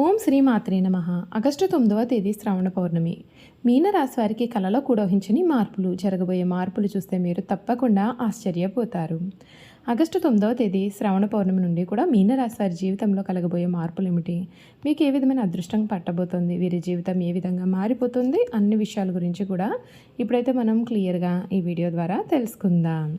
ఓం శ్రీ మాత్రే నమ. ఆగస్టు తొమ్మిదవ తేదీ శ్రావణ పౌర్ణమి. మీనరాశి వారికి కలలో కూడోహించని మార్పులు జరగబోయే మార్పులు చూస్తే మీరు తప్పకుండా ఆశ్చర్యపోతారు. ఆగస్టు తొమ్మిదవ తేదీ శ్రావణ పౌర్ణమి నుండి కూడా మీనరాశి వారి జీవితంలో కలగబోయే మార్పులు ఏమిటి? మీకు ఏ విధమైన అదృష్టం పట్టబోతుంది? వీరి జీవితం ఏ విధంగా మారిపోతుంది? అన్ని విషయాల గురించి కూడా ఇప్పుడైతే మనం క్లియర్గా ఈ వీడియో ద్వారా తెలుసుకుందాం.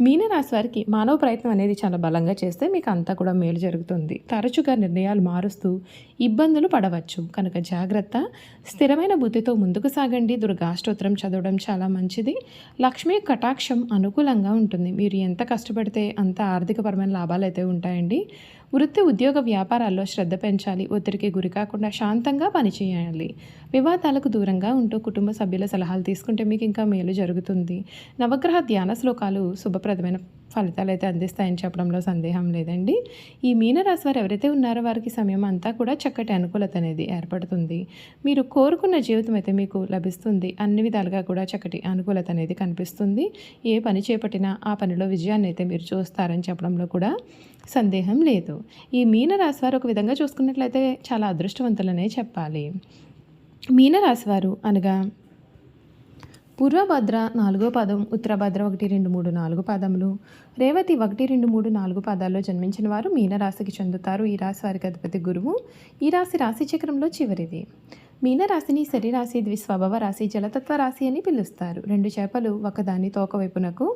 మీనరాశి వారికి మానవ ప్రయత్నం అనేది చాలా బలంగా చేస్తే మీకు అంతా కూడా మేలు జరుగుతుంది. తరచుగా నిర్ణయాలు మారుస్తూ ఇబ్బందులు పడవచ్చు. కనుక జాగ్రత్త స్థిరమైన బుద్ధితో ముందుకు సాగండి. దుర్గాష్టోత్రం చదవడం చాలా మంచిది. లక్ష్మీ కటాక్షం అనుకూలంగా ఉంటుంది. మీరు ఎంత కష్టపడితే అంత ఆర్థికపరమైన లాభాలు అయితే ఉంటాయండి. వృత్తి ఉద్యోగ వ్యాపారాల్లో శ్రద్ధ పెంచాలి ఒత్తిడికి గురి కాకుండా శాంతంగా పనిచేయాలి వివాదాలకు దూరంగా ఉంటూ కుటుంబ సభ్యుల సలహాలు తీసుకుంటే మీకు ఇంకా మేలు జరుగుతుంది. నవగ్రహ ధ్యాన శ్లోకాలు శుభప్రదమైన ఫలితాలు అయితే అందిస్తాయని చెప్పడంలో సందేహం లేదండి. ఈ మీనరాశి వారు ఎవరైతే ఉన్నారో వారికి సమయం అంతా కూడా చక్కటి అనుకూలత అనేది ఏర్పడుతుంది. మీరు కోరుకున్న జీవితం అయితే మీకు లభిస్తుంది. అన్ని విధాలుగా కూడా చక్కటి అనుకూలత అనేది కనిపిస్తుంది. ఏ పని చేపట్టినా ఆ పనిలో విజయాన్ని అయితే మీరు చూస్తారని చెప్పడంలో కూడా సందేహం లేదు. ఈ మీనరాశి వారు ఒక విధంగా చూసుకున్నట్లయితే చాలా అదృష్టవంతులనే చెప్పాలి. మీనరాశి వారు అనగా పూర్వభద్ర నాలుగో పదం ఉత్తరభద్ర ఒకటి రెండు మూడు నాలుగు పదములు. రేవతి ఒకటి రెండు మూడు నాలుగు పదాల్లో జన్మించిన వారు మీనరాశికి చెందుతారు. ఈ రాశి వారికి అధిపతి గురువు. ఈ రాశి రాశి చక్రంలో చివరిది. మీనరాశిని శరీరాశి ద్విస్వభావ రాశి జలతత్వ రాశి అని పిలుస్తారు. రెండు చేపలు ఒకదాని తోక వైపునకు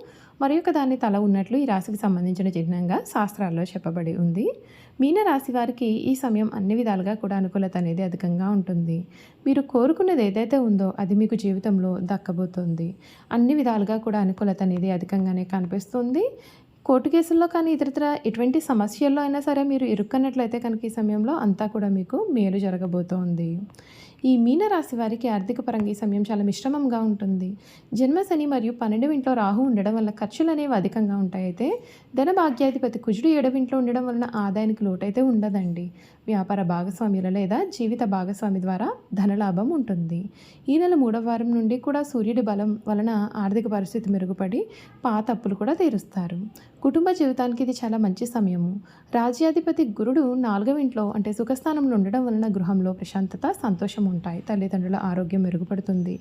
మరొక దాని తల ఉన్నట్లు ఈ రాశికి సంబంధించిన చిహ్నంగా శాస్త్రాల్లో చెప్పబడి ఉంది. మీనరాశి వారికి ఈ సమయం అన్ని విధాలుగా కూడా అనుకూలత అనేది అధికంగా ఉంటుంది. మీరు కోరుకున్నది ఏదైతే ఉందో అది మీకు జీవితంలో దక్కబోతుంది. అన్ని విధాలుగా కూడా అనుకూలత అనేది అధికంగానే కనిపిస్తుంది. కోర్టు కేసుల్లో కానీ ఇతరత్ర ఎటువంటి సమస్యల్లో అయినా సరే మీరు ఇరుక్కన్నట్లయితే కనుక ఈ సమయంలో అంతా కూడా మీకు మేలు జరగబోతోంది. ఈ మీనరాశి వారికి ఆర్థిక పరంగా ఈ సమయం చాలా మిశ్రమంగా ఉంటుంది. జన్మశని మరియు పన్నెండు ఇంట్లో రాహు ఉండడం వల్ల ఖర్చులు అనేవి అధికంగా ఉంటాయి. అయితే ధన భాగ్యాధిపతి కుజుడు ఏడవింట్లో ఉండడం వలన ఆదాయానికి లోటైతే ఉండదండి. వ్యాపార భాగస్వామ్యుల లేదా జీవిత భాగస్వామి ద్వారా ధనలాభం ఉంటుంది. ఈ నెల మూడవ వారం నుండి కూడా సూర్యుడి బలం వలన ఆర్థిక పరిస్థితి మెరుగుపడి పాత అప్పులు కూడా తీరుస్తారు. కుటుంబ జీవితానికి ఇది చాలా మంచి సమయము. రాజ్యాధిపతి గురుడు నాలుగవ ఇంట్లో అంటే సుఖస్థానంలో ఉండడం వలన గృహంలో ప్రశాంతత సంతోషం ఉంటాయి. తల్లిదండ్రుల ఆరోగ్యం మెరుగుపడుతుంది.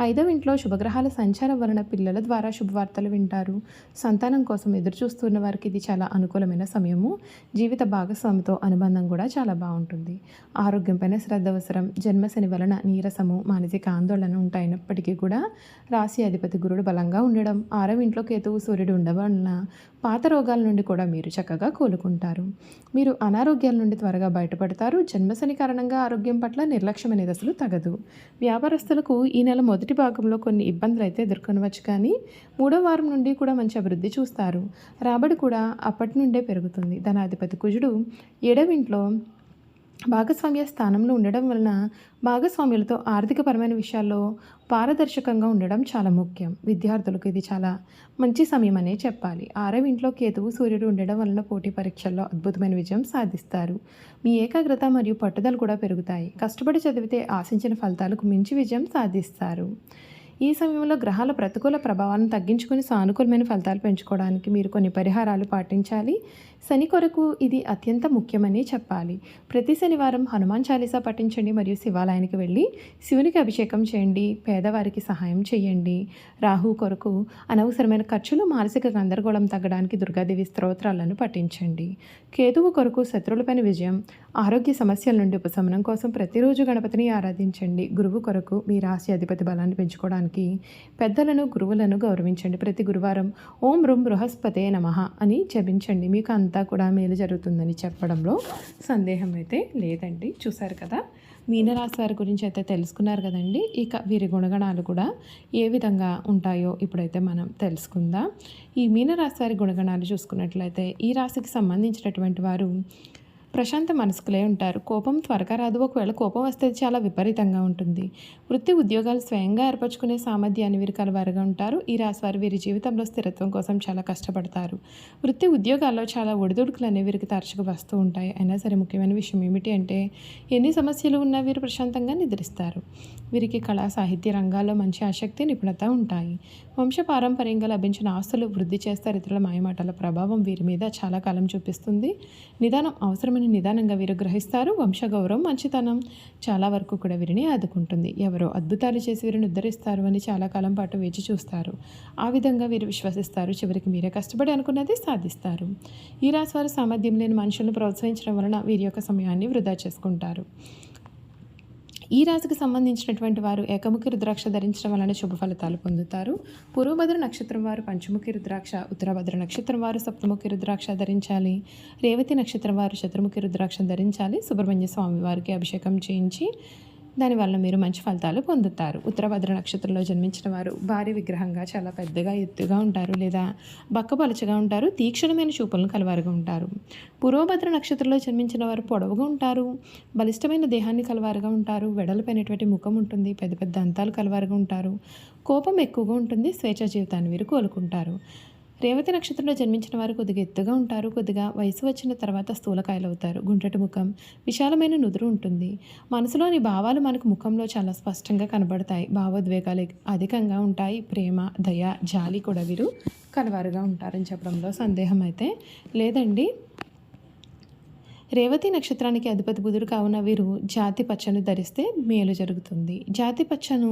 ఐదవ ఇంట్లో శుభగ్రహాల సంచారం వలన పిల్లల ద్వారా శుభవార్తలు వింటారు. సంతానం కోసం ఎదురు చూస్తున్న వారికి ఇది చాలా అనుకూలమైన సమయము. జీవిత భాగస్వామితో అనుబంధం కూడా చాలా బాగుంటుంది. ఆరోగ్యంపైన శ్రద్ధ అవసరం. జన్మశని వలన నీరసము మానసిక ఆందోళన ఉంటాయినప్పటికీ కూడా రాశి అధిపతి గురుడు బలంగా ఉండడం ఆరవ ఇంట్లో కేతువు సూర్యుడు ఉండవలన పాత రోగాల నుండి కూడా మీరు చక్కగా కోలుకుంటారు. మీరు అనారోగ్యాల నుండి త్వరగా బయటపడతారు. జన్మశని కారణంగా ఆరోగ్యం పట్ల నిర్లక్ష్యం అనేది అసలు తగదు. వ్యాపారస్తులకు ఈ నెల మొదటి భాగంలో కొన్ని ఇబ్బందులు అయితే ఎదుర్కొనవచ్చు కానీ మూడో వారం నుండి కూడా మంచి అభివృద్ధి చూస్తారు. రాబడి కూడా అప్పటి నుండే పెరుగుతుంది. ధనాధిపతి కుజుడు ఏడవింట్లో భాగస్వామ్య స్థానంలో ఉండడం వలన భాగస్వామ్యులతో ఆర్థికపరమైన విషయాల్లో పారదర్శకంగా ఉండడం చాలా ముఖ్యం. విద్యార్థులకు ఇది చాలా మంచి సమయం అనే చెప్పాలి. ఆరవ ఇంట్లో కేతువు సూర్యుడు ఉండడం వలన పోటీ పరీక్షల్లో అద్భుతమైన విజయం సాధిస్తారు. మీ ఏకాగ్రత మరియు పట్టుదల కూడా పెరుగుతాయి. కష్టపడి చదివితే ఆశించిన ఫలితాలకు మించి విజయం సాధిస్తారు. ఈ సమయంలో గ్రహాల ప్రతికూల ప్రభావాలను తగ్గించుకొని సానుకూలమైన ఫలితాలు పెంచుకోవడానికి మీరు కొన్ని పరిహారాలు పాటించాలి. శని కొరకు ఇది అత్యంత ముఖ్యమని చెప్పాలి. ప్రతి శనివారం హనుమాన్ చాలీసా పఠించండి మరియు శివాలయానికి వెళ్ళి శివునికి అభిషేకం చేయండి పేదవారికి సహాయం చేయండి. రాహు కొరకు అనవసరమైన ఖర్చులు మానసిక గందరగోళం తగ్గడానికి దుర్గాదేవి స్తోత్రాలను పఠించండి. కేతువు కొరకు శత్రువులపైన విజయం ఆరోగ్య సమస్యల నుండి ఉపశమనం కోసం ప్రతిరోజు గణపతిని ఆరాధించండి. గురువు కొరకు మీ రాశి అధిపతి బలాన్ని పెంచుకోవడానికి పెద్దలను గురువులను గౌరవించండి. ప్రతి గురువారం ఓం రుం బృహస్పతే నమః అని జపించండి. మీకు అంతా కూడా మేలు జరుగుతుందని చెప్పడంలో సందేహం అయితే లేదండి. చూశారు కదా? మీనరాశి వారి గురించి అయితే తెలుసుకున్నారు కదండి. ఇక వీరి గుణగణాలు కూడా ఏ విధంగా ఉంటాయో ఇప్పుడైతే మనం తెలుసుకుందాం. ఈ మీనరాశి వారి గుణగణాలు చూసుకున్నట్లయితే ఈ రాశికి సంబంధించినటువంటి వారు ప్రశాంత మనసుకులే ఉంటారు. కోపం త్వరగా రాదు. ఒకవేళ కోపం వస్తే చాలా విపరీతంగా ఉంటుంది. వృత్తి ఉద్యోగాలు స్వయంగా ఏర్పరచుకునే సామర్థ్యాన్ని వీరు కలవారుగా ఉంటారు. ఈ రాశివారు వీరి జీవితంలో స్థిరత్వం కోసం చాలా కష్టపడతారు. వృత్తి ఉద్యోగాల్లో చాలా ఒడిదుడుకులు అనేవి వీరికి తరచుగా వస్తూ ఉంటాయి. అయినా సరే ముఖ్యమైన విషయం ఏమిటి అంటే ఎన్ని సమస్యలు ఉన్నా వీరు ప్రశాంతంగా నిద్రిస్తారు. వీరికి కళా సాహిత్య రంగాల్లో మంచి ఆసక్తి నిపుణత ఉంటాయి. వంశపారంపర్యంగా లభించిన ఆస్తులు వృద్ధి చేస్తారు ఇతరుల మాయమాటల ప్రభావం వీరి మీద చాలా కాలం చూపిస్తుంది. నిదానం అవసరమైన నిదానంగా వీరు గ్రహిస్తారు వంశగౌరవం మంచితనం చాలా వరకు కూడా వీరిని ఆదుకుంటుంది. ఎవరో అద్భుతాలు చేసి వీరిని ఉద్ధరిస్తారు అని చాలా కాలం పాటు వేచి చూస్తారు. ఆ విధంగా వీరు విశ్వసిస్తారు. చివరికి మీరే కష్టపడి అనుకున్నది సాధిస్తారు. ఈ రాశి వారి సామర్థ్యం లేని మనుషులను ప్రోత్సహించడం వలన వీరి యొక్క సమయాన్ని వృధా చేసుకుంటారు. ఈ రాశికి సంబంధించినటువంటి వారు ఏకముఖి రుద్రాక్ష ధరించడం వలన శుభ ఫలితాలు పొందుతారు. పూర్వభద్ర నక్షత్రం వారు పంచముఖి రుద్రాక్ష ఉత్తరభద్ర నక్షత్రం వారు సప్తముఖి రుద్రాక్ష ధరించాలి. రేవతి నక్షత్రం వారు చతుర్ముఖి రుద్రాక్ష ధరించాలి. సుబ్రహ్మణ్య స్వామి వారికి అభిషేకం చేయించి దానివల్ల మీరు మంచి ఫలితాలు పొందుతారు. ఉత్తరభద్ర నక్షత్రంలో జన్మించిన వారు భారీ విగ్రహంగా చాలా పెద్దగా ఎత్తుగా ఉంటారు లేదా బక్కపలచగా ఉంటారు తీక్షణమైన చూపులను కలవారుగా ఉంటారు. పూర్వభద్ర నక్షత్రంలో జన్మించిన వారు పొడవుగా ఉంటారు బలిష్టమైన దేహాన్ని కలవారుగా ఉంటారు వెడలపైనటువంటి ముఖం ఉంటుంది పెద్ద పెద్ద అంతాలు కలవారుగా ఉంటారు కోపం ఎక్కువగా ఉంటుంది స్వేచ్ఛ జీవితాన్ని వీరు కోలుకుంటారు. రేవతి నక్షత్రంలో జన్మించిన వారు కొద్దిగా ఎత్తుగా ఉంటారు కొద్దిగా వయసు వచ్చిన తర్వాత స్థూలకాయలు అవుతారు గుండ్రటి ముఖం విశాలమైన నుదురు ఉంటుంది. మనసులోని భావాలు మనకు ముఖంలో చాలా స్పష్టంగా కనబడతాయి. భావోద్వేగాలు అధికంగా ఉంటాయి. ప్రేమ దయ జాలి కూడా వీరు కలవారుగా ఉంటారని చెప్పడంలో సందేహం అయితే లేదండి. రేవతి నక్షత్రానికి అధిపతి బుధుడు కావున వీరు జాతి పచ్చను ధరిస్తే మేలు జరుగుతుంది. జాతి పచ్చను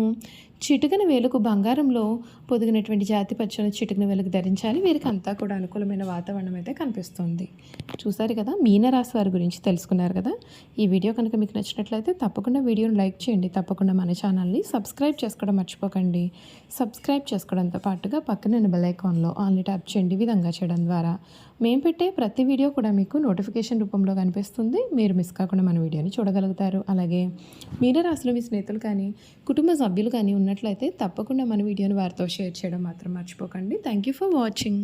చిటికన వేలకు బంగారంలో పొదిగినటువంటి జాతి పచ్చని చిటికన వేలకు ధరించాలి. వీరికి అంతా కూడా అనుకూలమైన వాతావరణం అయితే కనిపిస్తుంది. చూసారు కదా మీనరాశి వారి గురించి తెలుసుకున్నారు కదా. ఈ వీడియో కనుక మీకు నచ్చినట్లయితే తప్పకుండా వీడియోను లైక్ చేయండి. తప్పకుండా మన ఛానల్ని సబ్స్క్రైబ్ చేసుకోవడం మర్చిపోకండి. సబ్స్క్రైబ్ చేసుకోవడంతో పాటుగా పక్కన బెల్ ఐకాన్లో ఆన్లీ ట్యాప్ చేయండి. విధంగా చేయడం ద్వారా మేము పెట్టే ప్రతి వీడియో కూడా మీకు నోటిఫికేషన్ రూపంలో కనిపిస్తుంది. మీరు మిస్ కాకుండా మన వీడియోని చూడగలుగుతారు. అలాగే మీనరాశిలో మీ స్నేహితులు కానీ కుటుంబ సభ్యులు కానీ ఉన్నట్లయితే తప్పకుండా మన వీడియోని వారితో షేర్ చేయడం మాత్రం మర్చిపోకండి. Thank you for watching